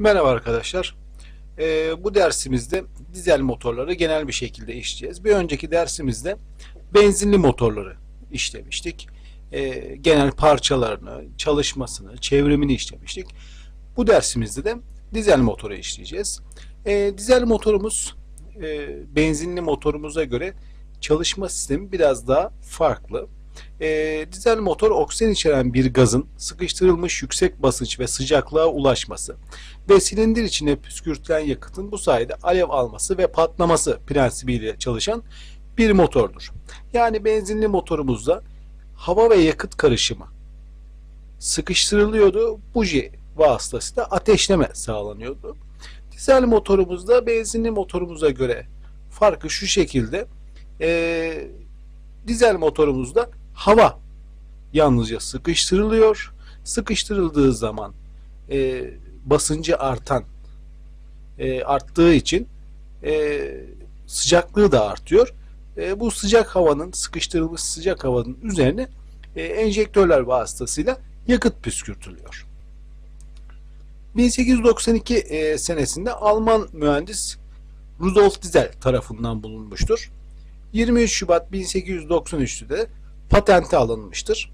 Merhaba arkadaşlar. Ee, bu dersimizde dizel motorları genel bir şekilde işleyeceğiz. Bir önceki dersimizde benzinli motorları işlemiştik. Ee, genel parçalarını, çalışmasını, çevrimini işlemiştik. Bu dersimizde de dizel motoru işleyeceğiz. Ee, dizel motorumuz e, benzinli motorumuza göre çalışma sistemi biraz daha farklı. Ee, dizel motor oksijen içeren bir gazın sıkıştırılmış yüksek basınç ve sıcaklığa ulaşması ve silindir içine püskürtülen yakıtın bu sayede alev alması ve patlaması prensibiyle çalışan bir motordur. Yani benzinli motorumuzda hava ve yakıt karışımı sıkıştırılıyordu. Buji vasıtasıyla ateşleme sağlanıyordu. Dizel motorumuzda benzinli motorumuza göre farkı şu şekilde. Ee, dizel motorumuzda hava yalnızca sıkıştırılıyor. Sıkıştırıldığı zaman e, basıncı artan e, arttığı için e, sıcaklığı da artıyor. E, bu sıcak havanın sıkıştırılmış sıcak havanın üzerine e, enjektörler vasıtasıyla yakıt püskürtülüyor. 1892 e, senesinde Alman mühendis Rudolf Diesel tarafından bulunmuştur. 23 Şubat 1893'te de patente alınmıştır.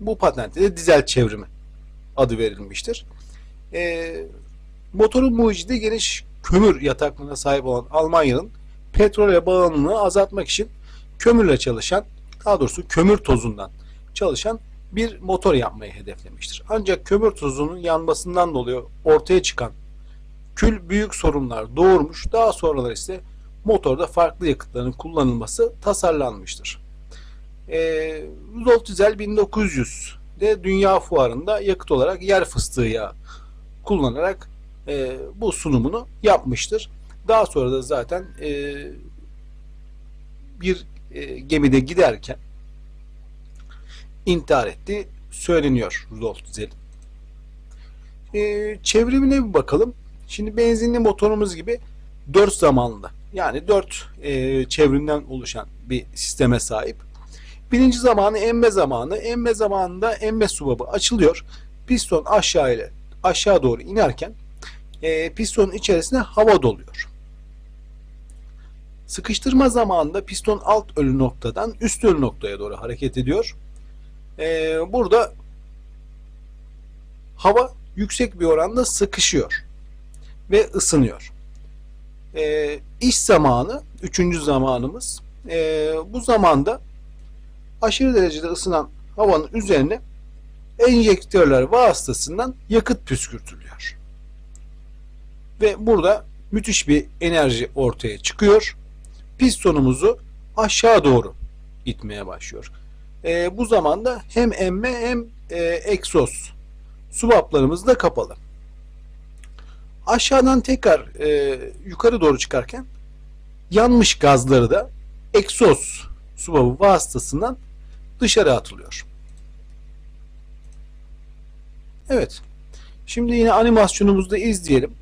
Bu patente de dizel çevrimi adı verilmiştir. E, motorun mucidi geniş kömür yataklığına sahip olan Almanya'nın petrole bağımlılığı azaltmak için kömürle çalışan, daha doğrusu kömür tozundan çalışan bir motor yapmayı hedeflemiştir. Ancak kömür tozunun yanmasından dolayı ortaya çıkan kül büyük sorunlar doğurmuş. Daha sonralar ise motorda farklı yakıtların kullanılması tasarlanmıştır. E, Rudolf Diesel 1900'de Dünya Fuarı'nda yakıt olarak yer fıstığı yağı kullanarak e, bu sunumunu yapmıştır. Daha sonra da zaten e, bir e, gemide giderken intihar etti söyleniyor Rudolf Diesel'in. E, çevrimine bir bakalım. Şimdi benzinli motorumuz gibi 4 zamanlı yani 4 e, çevrimden oluşan bir sisteme sahip. Birinci zamanı emme zamanı. Emme zamanında emme subabı açılıyor. Piston aşağı ile aşağı doğru inerken e, pistonun içerisine hava doluyor. Sıkıştırma zamanında piston alt ölü noktadan üst ölü noktaya doğru hareket ediyor. E, burada hava yüksek bir oranda sıkışıyor ve ısınıyor. E, iş zamanı, üçüncü zamanımız. E, bu zamanda aşırı derecede ısınan havanın üzerine enjektörler vasıtasından yakıt püskürtülüyor. Ve burada müthiş bir enerji ortaya çıkıyor. Pistonumuzu aşağı doğru itmeye başlıyor. E, bu zamanda hem emme hem e, egzoz subaplarımız da kapalı. Aşağıdan tekrar e, yukarı doğru çıkarken yanmış gazları da egzoz subabı vasıtasından dışarı atılıyor. Evet. Şimdi yine animasyonumuzu izleyelim.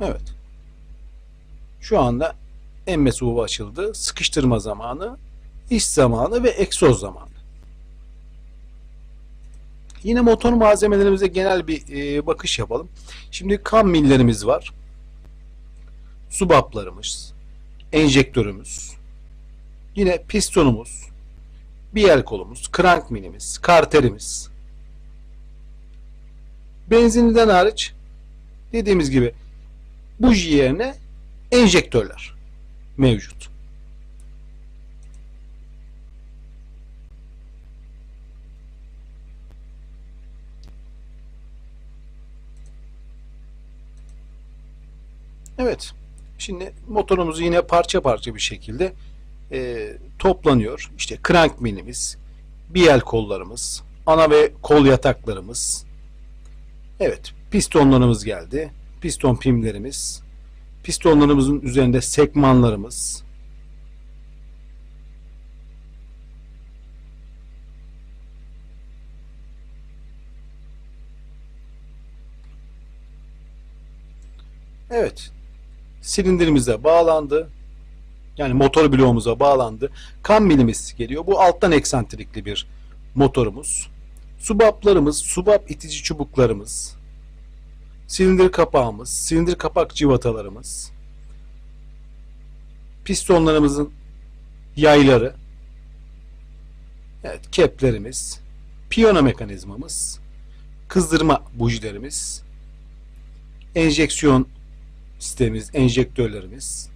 Evet. Şu anda emme subabı açıldı. Sıkıştırma zamanı, iş zamanı ve egzoz zamanı. Yine motor malzemelerimize genel bir e, bakış yapalım. Şimdi kam millerimiz var. Subaplarımız, enjektörümüz, yine pistonumuz, bir el kolumuz, krank minimiz, karterimiz. Benzinliden hariç dediğimiz gibi buji yerine enjektörler mevcut. Evet. Şimdi motorumuz yine parça parça bir şekilde e, toplanıyor. İşte crank minimiz, biel kollarımız, ana ve kol yataklarımız. Evet, pistonlarımız geldi. Piston pimlerimiz, pistonlarımızın üzerinde sekmanlarımız. Evet, silindirimize bağlandı. Yani motor bloğumuza bağlandı. Kam milimiz geliyor. Bu alttan eksantrikli bir motorumuz. Subaplarımız, subap itici çubuklarımız, silindir kapağımız, silindir kapak civatalarımız, pistonlarımızın yayları, evet, keplerimiz, piyano mekanizmamız, kızdırma bujilerimiz, enjeksiyon sistemimiz, enjektörlerimiz,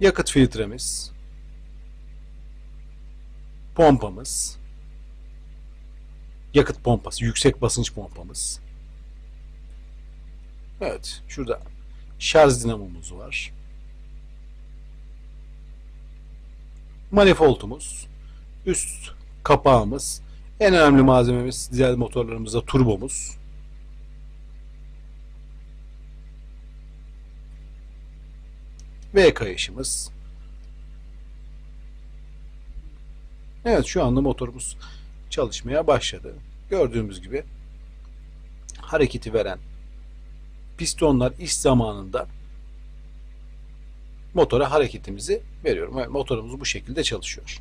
yakıt filtremiz, pompamız, yakıt pompası, yüksek basınç pompamız. Evet, şurada şarj dinamomuz var. Manifoldumuz, üst kapağımız, en önemli malzememiz dizel motorlarımızda turbomuz. V kayışımız. Evet şu anda motorumuz çalışmaya başladı. Gördüğümüz gibi hareketi veren pistonlar iş zamanında motora hareketimizi veriyorum. Evet, motorumuz bu şekilde çalışıyor.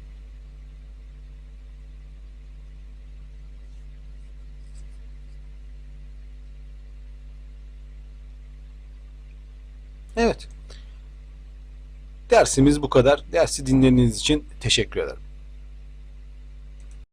Evet. Dersimiz bu kadar. Dersi dinlediğiniz için teşekkür ederim.